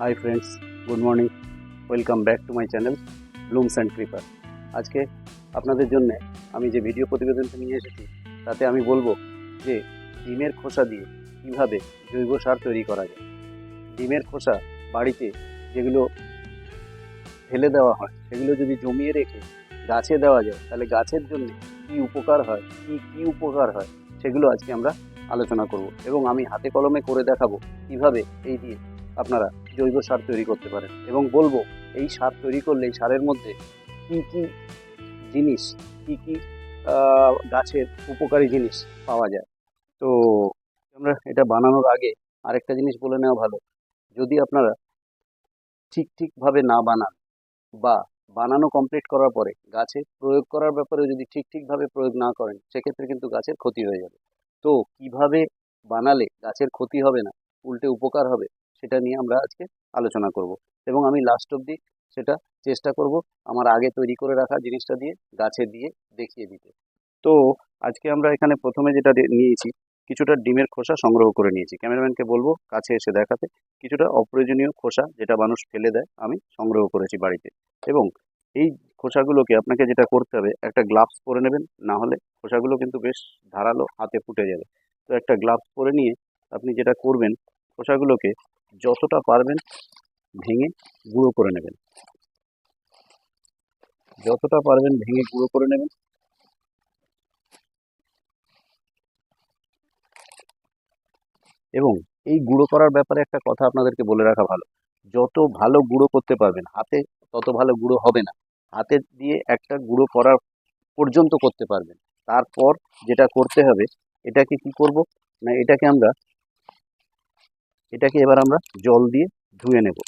Hi friends good morning welcome back to my channel blooms and creeper আজকে আপনাদের জন্য আমি যে ভিডিও প্রতিবেদনটা নিয়ে এসেছি, তাতে আমি বলব যে ডিমের খোসা দিয়ে কীভাবে জৈব সার তৈরি করা যায়। ডিমের খোসা বাড়িতে যেগুলো ফেলে দেওয়া হয়, সেগুলো যদি জমিয়ে রেখে গাছে দেওয়া যায়, তাহলে গাছের জন্য কী উপকার হয়, কী কী উপকার হয়, সেগুলো আজকে আমরা আলোচনা করব। এবং আমি হাতে কলমে করে দেখাবো কীভাবে এই দিয়ে আপনারা জৈব সার তৈরি করতে পারেন। এবং বলব, এই সার তৈরি করলে, এই সারের মধ্যে কি কি জিনিস, কি কি গাছের উপকারী জিনিস পাওয়া যায়। তো আমরা এটা বানানোর আগে আরেকটা জিনিস বলে নেওয়া ভালো। যদি আপনারা ঠিক ঠিকভাবে না বানান বা বানানো কমপ্লিট করার পরে গাছে প্রয়োগ করার ব্যাপারে যদি ঠিক ঠিকভাবে প্রয়োগ না করেন, সেক্ষেত্রে কিন্তু গাছের ক্ষতি হয়ে যাবে। তো কীভাবে বানালে গাছের ক্ষতি হবে না, উল্টে উপকার হবে সেটা নিয়ে আমরা আজকে আলোচনা করব। এবং আমি লাস্ট অবধি সেটা চেষ্টা করব আমার আগে তৈরি করে রাখা জিনিসটা দিয়ে, গাছে দিয়ে দেখিয়ে দিতে। তো আজকে আমরা এখানে প্রথমে যেটা নিয়েছি, কিছুটা ডিমের খোসা সংগ্রহ করে নিয়েছি। ক্যামেরাম্যানকে বলব, কাছে এসে দেখাতে, কিছুটা অপ্রয়োজনীয় খোসা যেটা মানুষ ফেলে দেয়, আমি সংগ্রহ করেছি বাড়িতে। এবং এই খোসাগুলোকে আপনাকে যেটা করতে হবে, একটা গ্লাভস পরে নেবেন, না হলে খোসাগুলো কিন্তু বেশ ধারালো হাতে ফুটে যাবে। তো একটা গ্লাভস পরে নিয়ে আপনি যেটা করবেন, খোসাগুলোকে যতটা পারবেন ভেঙে গুঁড়ো করে নেবেন। যতটা পারবেন ভেঙে গুঁড়ো করে নেবেন। এবং এই গুঁড়ো করার ব্যাপারে একটা কথা আপনাদেরকে বলে রাখা ভালো। যত ভালো গুঁড়ো করতে পারবেন, হাতে তত ভালো গুঁড়ো হবে না। হাতে দিয়ে একটা গুঁড়ো করার পর্যন্ত করতে পারবেন। তারপর যেটা করতে হবে, এটাকে কি করব? না, এটাকে আমরা এটাকে এবার আমরা জল দিয়ে ধুয়ে নেব।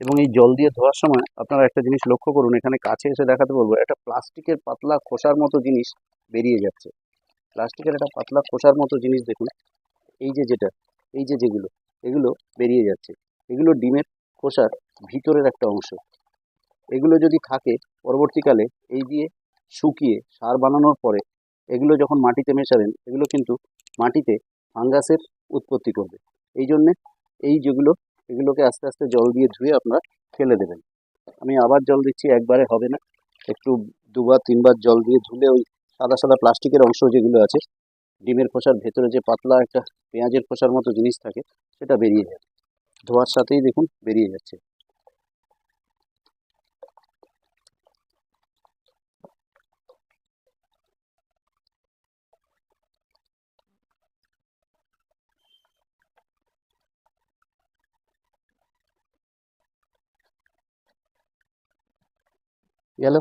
এবং এই জল দিয়ে ধোয়ার সময় আপনারা একটা জিনিস লক্ষ্য করুন, এখানে কাছে এসে দেখাতে বলব, একটা প্লাস্টিকের পাতলা খোসার মতো জিনিস বেরিয়ে যাচ্ছে। প্লাস্টিকের একটা পাতলা খোসার মতো জিনিস দেখুন এই যে যেটা, এই যে যেগুলো, এগুলো বেরিয়ে যাচ্ছে। এগুলো ডিমের খোসার ভিতরের একটা অংশ। এগুলো যদি থাকে পরবর্তীকালে এই দিয়ে শুকিয়ে সার বানানোর পরে এগুলো যখন মাটিতে মেশাবেন, এগুলো কিন্তু মাটিতে ফাঙ্গাসের উৎপত্তি করবে। এই জন্যে এই যেগুলো, এগুলোকে আস্তে আস্তে জল দিয়ে ধুয়ে আপনারা ফেলে দেবেন। আমি আবার জল দিচ্ছি, একবারে হবে না। একটু দুবার, তিনবার জল দিয়ে ধুলে ওই সাদা সাদা প্লাস্টিকের অংশ যেগুলো আছে ডিমের খোসার ভেতরে যে পাতলা একটা পেঁয়াজের খোসার মতো জিনিস থাকে, সেটা বেরিয়ে যাবে ধোয়ার সাথেই দেখুন বেরিয়ে যাচ্ছে। গেল।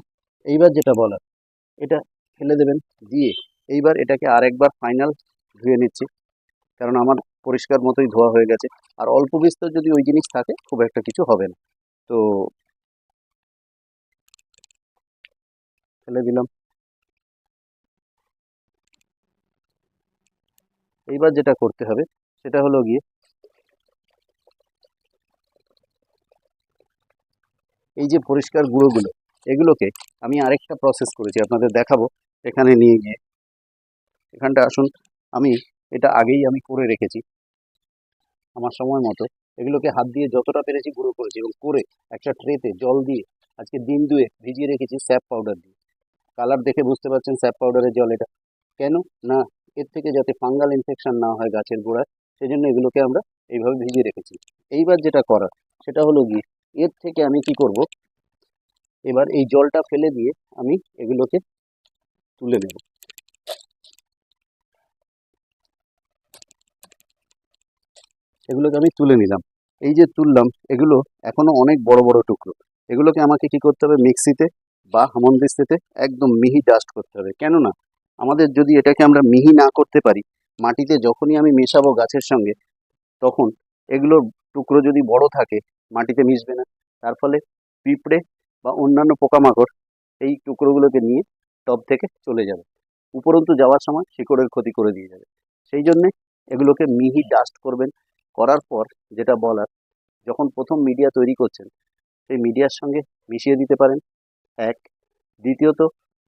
এইবার যেটা বলার, এটা ফেলে দেবেন দিয়ে। এইবার এটাকে আরেকবার ফাইনাল ধুয়ে নিচ্ছি। কারণ আমার পরিষ্কার মতোই ধোয়া হয়ে গেছে। আর অল্প বিস্তর যদি ওই জিনিস থাকে, খুব একটা কিছু হবে না। তো ফেলে দিলাম। এইবার যেটা করতে হবে, সেটা হলো গিয়ে এই যে পরিষ্কার গুঁড়োগুলো, এগুলোকে আমি আরেকটা প্রসেস করেছি, আপনাদের দেখাবো। এখানে নিয়ে গিয়ে এখানটা আসুন। আমি এটা আগেই আমি করে রেখেছি। আমার সময় মতো। এগুলোকে হাত দিয়ে যতটা পেরেছি গুঁড়ো করেছি এবং করে একটা ট্রেতে জল দিয়ে আজকে দিন দুয়ে ভিজিয়ে রেখেছি স্যাপ পাউডার দিয়ে। কালার দেখে বুঝতে পারছেন স্যাপ পাউডারের জল এটা। কেন? না, এর থেকে যাতে ফাঙ্গাল ইনফেকশন না হয় গাছের গোড়ায়, সেজন্য এগুলোকে আমরা এইভাবে ভিজিয়ে রেখেছি। এইবার যেটা করার, সেটা হলো গিয়ে এর থেকে আমি কি করব? এবার এই জলটা ফেলে দিয়ে আমি এগুলোকে তুলে নেব। এগুলোকে আমি তুলে নিলাম। এই যে তুললাম, এগুলো এখনও অনেক বড় বড় টুকরো। এগুলোকে আমাকে কি করতে হবে? মিক্সিতে বা হামনদিস্তিতে একদম মিহি ডাস্ট করতে হবে। কেননা, আমাদের যদি এটাকে আমরা মিহি না করতে পারি, মাটিতে যখনই আমি মেশাবো গাছের সঙ্গে, তখন এগুলোর টুকরো যদি বড় থাকে, মাটিতে মিশবে না। তার ফলে পিঁপড়ে বা অন্যান্য পোকামাকড় এই টুকরোগুলোকে নিয়ে টব থেকে চলে যাবে। উপরন্তু যাওয়ার সময় শিকড়ের ক্ষতি করে দিয়ে যাবে। সেই জন্যে এগুলোকে মিহি ডাস্ট করবেন। করার পর যেটা বলার, যখন প্রথম মিডিয়া তৈরি করছেন, সেই মিডিয়ার সঙ্গে মিশিয়ে দিতে পারেন। এক, দ্বিতীয়ত,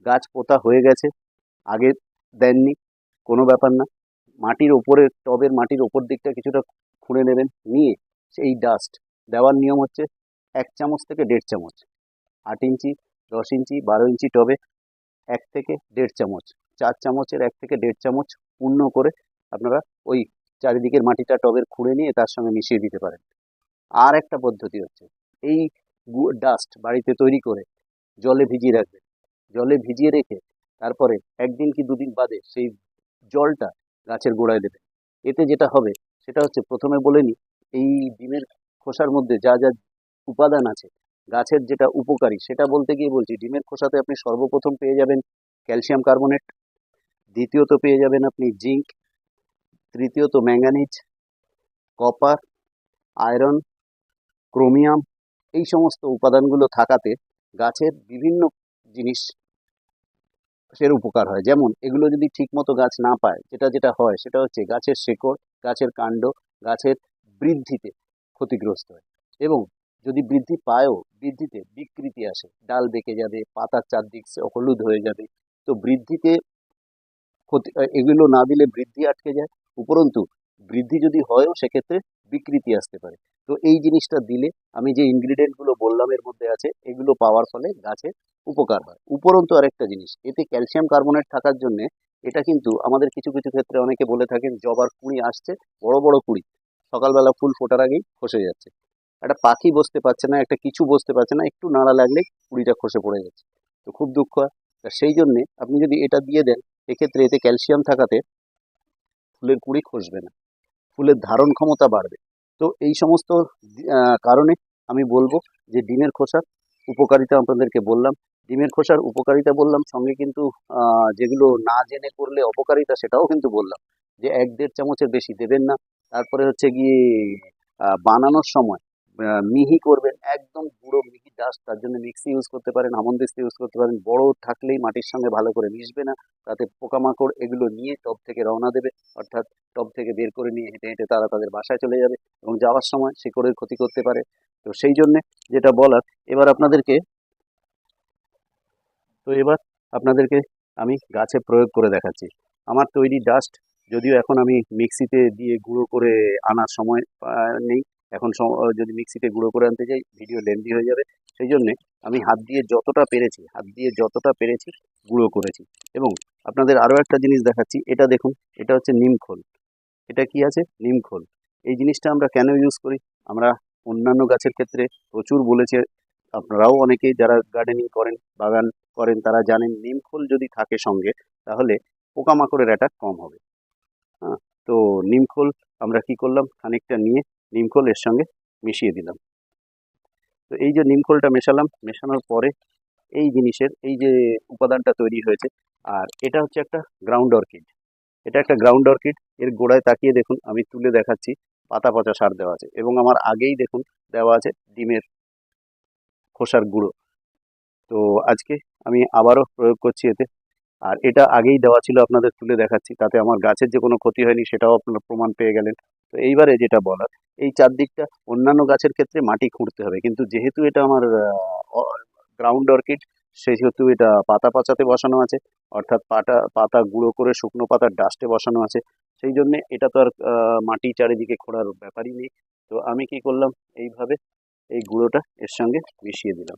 গাছ পোতা হয়ে গেছে, আগে দেননি, কোনো ব্যাপার না। মাটির ওপরে, টবের মাটির ওপর দিকটা কিছুটা খুঁড়ে নেবেন, নিয়ে সেই ডাস্ট দেওয়ার নিয়ম হচ্ছে এক চামচ থেকে দেড় চামচ, আট ইঞ্চি, দশ ইঞ্চি, বারো ইঞ্চি টবে এক থেকে দেড় চামচ, চার চামচের এক থেকে দেড় চামচ পূর্ণ করে আপনারা ওই চারিদিকের মাটিটা টবের খুঁড়ে নিয়ে তার সঙ্গে মিশিয়ে দিতে পারেন। আর একটা পদ্ধতি হচ্ছে, এই ডাস্ট বাড়িতে তৈরি করে জলে ভিজিয়ে রাখবেন। জলে ভিজিয়ে রেখে তারপরে একদিন কি দুদিন বাদে সেই জলটা গাছের গোড়ায় দেবেন। এতে যেটা হবে, সেটা হচ্ছে প্রথমে বলে নিই, এই ডিমের খোসার মধ্যে যা যা উপাদান আছে, গাছের যেটা উপকারী, সেটা বলতে গিয়ে বলছি, ডিমের খোসাতে আপনি সর্বপ্রথম পেয়ে যাবেন ক্যালসিয়াম কার্বনেট, দ্বিতীয়ত পেয়ে যাবেন আপনি জিঙ্ক তৃতীয়ত ম্যাঙ্গানিজ কপার, আয়রন, ক্রোমিয়াম এই সমস্ত উপাদানগুলো থাকাতে গাছের বিভিন্ন জিনিস সের উপকার হয়। যেমন এগুলো যদি ঠিকমতো গাছ না পায়, যেটা যেটা হয় সেটা হচ্ছে গাছের শেকড়, গাছের কাণ্ড, গাছের বৃদ্ধিতে ক্ষতিগ্রস্ত হয়। এবং যদি বৃদ্ধি পায়ও, বৃদ্ধিতে বিকৃতি আসে, ডাল বেঁকে যাবে, পাতার চারদিক হলুদ হয়ে যাবে, তো বৃদ্ধিতে ক্ষতি, এগুলো না দিলে বৃদ্ধি আটকে যায়। উপরন্তু বৃদ্ধি যদি হয়ও সেক্ষেত্রে বিকৃতি আসতে পারে। তো এই জিনিসটা দিলে আমি যে ইনগ্রিডিয়েন্টগুলো বললাম এর মধ্যে আছে, এগুলো পাওয়ার ফলে গাছের উপকার হয়। উপরন্তু আরেকটা জিনিস, এতে ক্যালসিয়াম কার্বনেট থাকার জন্য এটা কিন্তু আমাদের কিছু কিছু ক্ষেত্রে অনেকে বলে থাকেন, জবার কুঁড়ি আসছে, বড় বড় কুঁড়ি। সকালবেলা ফুল ফোটার আগেই খসে যাচ্ছে। একটা পাখি বসতে পারছে না, একটা কিছু বসতে পারছে না, একটু নাড়া লাগলে কুঁড়িটা খসে পড়ে যাচ্ছে। তো খুব দুঃখ হয়। সেই জন্যে আপনি যদি এটা দিয়ে দেন, এক্ষেত্রে এতে ক্যালসিয়াম থাকাতে ফুলের কুড়ি খসবে না। ফুলের ধারণ ক্ষমতা বাড়বে। তো এই সমস্ত কারণে আমি বলব যে ডিমের খোসার উপকারিতা আপনাদেরকে বললাম। ডিমের খোসার উপকারিতা বললাম, সঙ্গে কিন্তু যেগুলো না জেনে করলে অপকারিতা সেটাও কিন্তু বললাম। যে এক দেড় চামচের বেশি দেবেন না। তারপরে হচ্ছে গিয়ে বানানোর সময় মিহি করবেন, একদম গুঁড়ো মিহি ডাস্ট তার জন্য মিক্সি ইউজ করতে পারেন আমন্দিস্তা ইউজ করতে পারেন। বড় থাকলেই মাটির সঙ্গে ভালো করে মিশবে না। তাতে পোকামাকড় এগুলো নিয়ে টব থেকে রওনা দেবে। অর্থাৎ টব থেকে বের করে নিয়ে হেঁটে হেঁটে তারা তাদের বাসায় চলে যাবে এবং যাওয়ার সময় শিকড়ের ক্ষতি করতে পারে। তো সেই জন্যে যেটা বলার, এবার আপনাদেরকে, তো এবার আপনাদেরকে আমি গাছে প্রয়োগ করে দেখাচ্ছি। আমার তৈরি ডাস্ট যদিও এখন আমি মিক্সিতে দিয়ে গুঁড়ো করে আনার সময় নেই। এখন যদি মিক্সিতে গুঁড়ো করে আনতে যাই ভিডিও লেন্দি হয়ে যাবে। সেই জন্যে আমি হাত দিয়ে যতটা পেরেছি, হাত দিয়ে যতটা পেরেছি গুঁড়ো করেছি। এবং আপনাদের আরও একটা জিনিস দেখাচ্ছি, এটা দেখুন, এটা হচ্ছে নিমখোল এটা কি আছে? নিমখোল এই জিনিসটা আমরা কেন ইউজ করি? আমরা অন্যান্য গাছের ক্ষেত্রে প্রচুর বলেছে, আপনারাও অনেকেই যারা গার্ডেনিং করেন, বাগান করেন, তারা জানেন নিমখোল যদি থাকে সঙ্গে, তাহলে পোকামাকড়ের অ্যাটাক কম হবে। হ্যাঁ তো নিমখোল আমরা কি করলাম? খানিকটা নিয়ে নিমখোল এর সঙ্গে মিশিয়ে দিলাম। তো এই যে নিমখোলটা মেশালাম, মেশানোর পরে এই জিনিসের, এই যে উপাদানটা তৈরি হয়েছে, আর এটা হচ্ছে একটা গ্রাউন্ড অর্কিড এটা একটা গ্রাউন্ড অর্কিড এর গোড়ায় তাকিয়ে দেখুন, আমি তুলে দেখাচ্ছি, পাতা পচা সার দেওয়া আছে, এবং আমার আগেই দেখুন দেওয়া আছে ডিমের খোসার গুঁড়ো। তো আজকে আমি আবারও প্রয়োগ করছি এতে, আর এটা আগেই দেওয়া ছিল আপনাদের তুলে দেখাচ্ছি, তাতে আমার গাছের যে কোনো ক্ষতি হয়নি, সেটাও আপনারা প্রমাণ পেয়ে গেলেন। তো এইবারে যেটা বলার এই চারদিকটা অন্যান্য গাছের ক্ষেত্রে মাটি খুঁড়তে হবে। কিন্তু যেহেতু এটা আমার গ্রাউন্ড অর্কিড সেহেতু এটা পাতা পাচাতে বসানো আছে, অর্থাৎ পাতা পাতা গুঁড়ো করে শুকনো পাতার ডাস্টে বসানো আছে, সেই জন্যে এটা তো আর মাটি চারিদিকে খোঁড়ার ব্যাপারই নেই। তো আমি কি করলাম? এইভাবে এই গুঁড়োটা এর সঙ্গে মিশিয়ে দিলাম।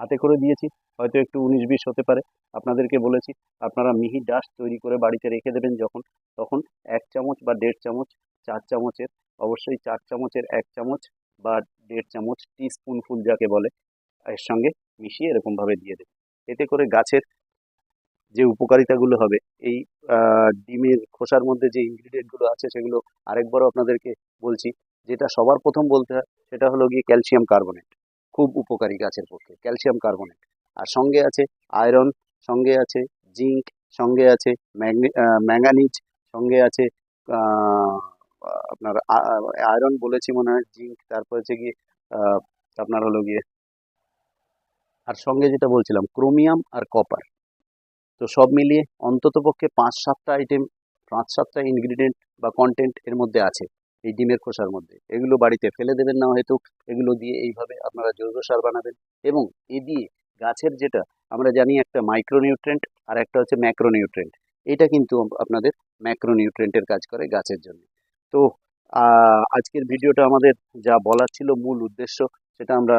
হাতে করে দিয়েছি। হয়তো একটু উনিশ বিশ হতে পারে। আপনাদেরকে বলেছি, আপনারা মিহি ডাস্ট তৈরি করে বাড়িতে রেখে দেবেন যখন, তখন এক চামচ বা দেড় চামচ, চার চামচের, অবশ্যই চার চামচের এক চামচ বা দেড় চামচ টি স্পুনফুল যাকে বলে, এর সঙ্গে মিশিয়ে এরকমভাবে দিয়ে দেবেন। এতে করে গাছের যে উপকারিতাগুলো হবে, এই ডিমের খোসার মধ্যে যে ইনগ্রিডিয়েন্টগুলো আছে সেগুলো আরেকবারও আপনাদেরকে বলছি। যেটা সবার প্রথম বলতে হয়, সেটা হলো গিয়ে ক্যালসিয়াম কার্বনেট। খুব উপকারী গাছের পক্ষে, ক্যালসিয়াম কার্বনেট। আর সঙ্গে আছে আয়রন, সঙ্গে আছে জিঙ্ক, সঙ্গে আছে ম্যাঙ্গানিজ, সঙ্গে আছে আপনার আয়রন বলেছি মনে হয়, জিঙ্ক, তারপর হচ্ছে গিয়ে আপনার হলো গিয়ে আর সঙ্গে যেটা বলছিলাম, ক্রোমিয়াম আর কপার। তো সব মিলিয়ে অন্ততপক্ষে পাঁচ সাতটা আইটেম পাঁচ সাতটা ইনগ্রিডিয়েন্ট বা কন্টেন্ট এর মধ্যে আছে। এই ডিমের খোসার মধ্যে। এগুলো বাড়িতে ফেলে দেবেন না হয়তো। এগুলো দিয়ে এইভাবে আপনারা জৈব সার বানাবেন এবং এ দিয়ে গাছের যেটা আমরা জানি একটা মাইক্রোনিউট্রেন্ট আর একটা হচ্ছে ম্যাক্রোনিউট্রেন্ট এটা কিন্তু আপনাদের ম্যাক্রোনিউট্রেন্টের কাজ করে গাছের জন্য। তো আজকের ভিডিওটা আমাদের যা বলার ছিল মূল উদ্দেশ্য সেটা আমরা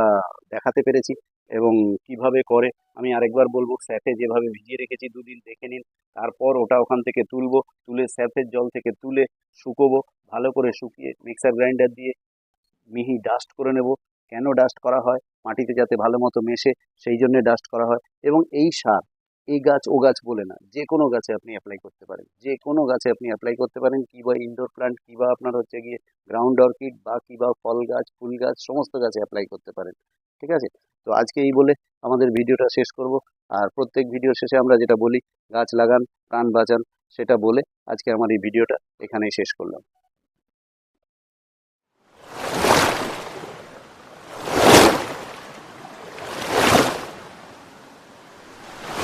দেখাতে পেরেছি এবং কীভাবে করে আমি আরেকবার বলব স্যাফে যেভাবে ভিজিয়ে রেখেছি দুদিন দেখে নিন। তারপর ওটা ওখান থেকে তুলবো, তুলে স্যাফের জল থেকে তুলে শুকোবো। ভালো করে শুকিয়ে মিক্সার গ্রাইন্ডার দিয়ে মিহি ডাস্ট করে নেব। কেন ডাস্ট করা হয়? মাটিতে যাতে ভালো মতো মেশে সেই জন্য ডাস্ট করা হয়। এবং এই সার, এই গাছ ও গাছ বলে না, যে কোনো গাছে আপনি অ্যাপ্লাই করতে পারেন। যে কোনো গাছে আপনি অ্যাপ্লাই করতে পারেন কিবা ইনডোর প্ল্যান্ট কিবা আপনার হচ্ছে গিয়ে গ্রাউন্ড অর্কিড বা কিবা ফল গাছ, ফুল গাছ, সমস্ত গাছে অ্যাপ্লাই করতে পারেন। ঠিক আছে? তো আজকে এই বলে আমাদের ভিডিওটা শেষ করব। আর প্রত্যেক ভিডিওর শেষে আমরা যেটা বলি, গাছ লাগান, প্রাণ বাঁচান, সেটা বলে আজকে আমার এই ভিডিওটা এখানেই শেষ করলাম।